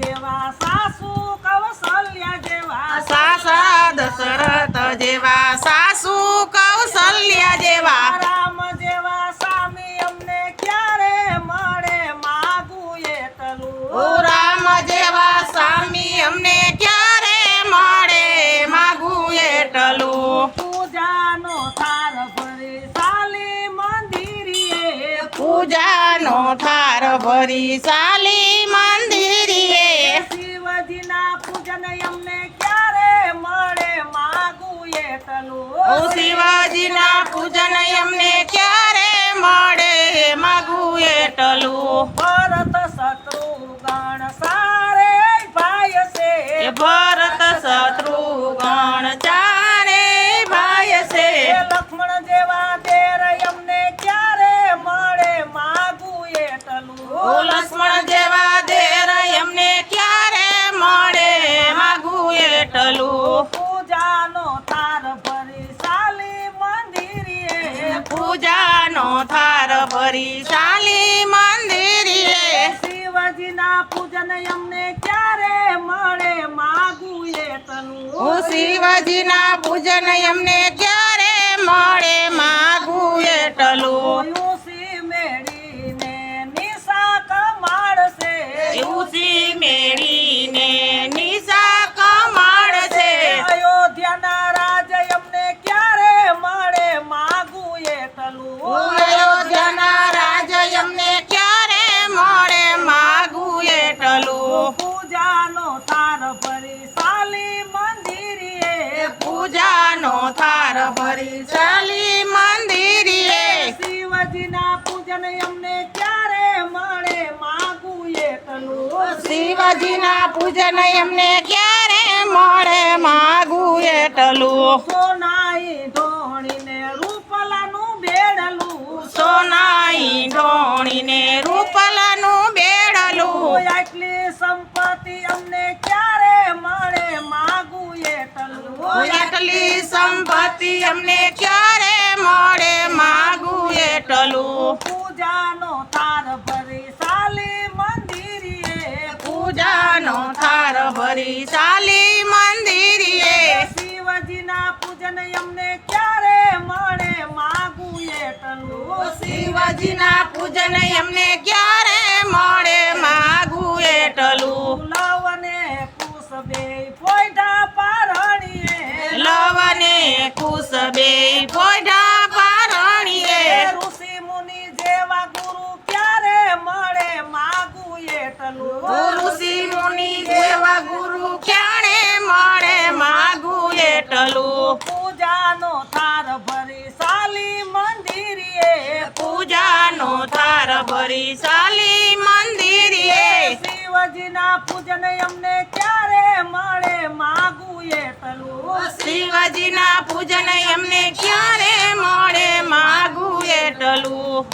જેવા સાસુ કૌશલ્યા જેવા સાસા દશરથ જેવા સાસુ કૌશલ્યા જેવા રામ જેવા સ્વામી અમને ક્યારે મળે? માગું એટલું રામ જેવા સ્વામી અમને ક્યારે મળે? માગું એટલું પૂજાનો થાર ભરી સાલી મંદિરે. પૂજાનો થાર ભરી સાલી ઓ શિવાજીના પૂજન અમને ક્યારે મળે માગું એટલું ભરત શત્રુ ગણ સારે ભાઈ છે પૂજાનો થાર ભરી સાલી મંદિરે પૂજાનો થાર ભરી શાલી મંદિરે શિવજીના પૂજન અમને ક્યારે મળે માગું એટલું ઓ શિવાજીના પૂજન એમને ક્યારે મળે માગું એટલું. ભરી ચાલી મંદિરે શિવજીના પૂજન અમને ક્યારે મળે માગું એટલું શિવજીના પૂજન એમને ક્યારે મળે માગું એટલું એટલું આટલી સંપત્તિ અમને ક્યારે મળે માગું એટલું પૂજાનો થાર ભરી સાલી મંદિરે પૂજાનો થાર ભરી ચાલી મંદિરે શિવજીના પૂજન અમને ક્યારે મળે માગું એટલું શિવાજીના પૂજન એમને ક્યારે કુસબે પોઢા પારણીએ. ઋષિ મુનિ જેવા ગુરુ ક્યારે મળે માગું એટલું ઋષિ મુનિ જેવા ગુરુ ક્યારે મળે માગું એટલું પૂજાનો થાર ભરી સાલી મંદિરે પૂજાનો થાર ભરી સાલી મંદિરે શિવજીના પૂજન અમને ક્યારે મળે એટલું શિવાજીના પૂજન એમને ક્યારે મળે? માગું એટલું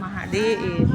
મહાદેવ.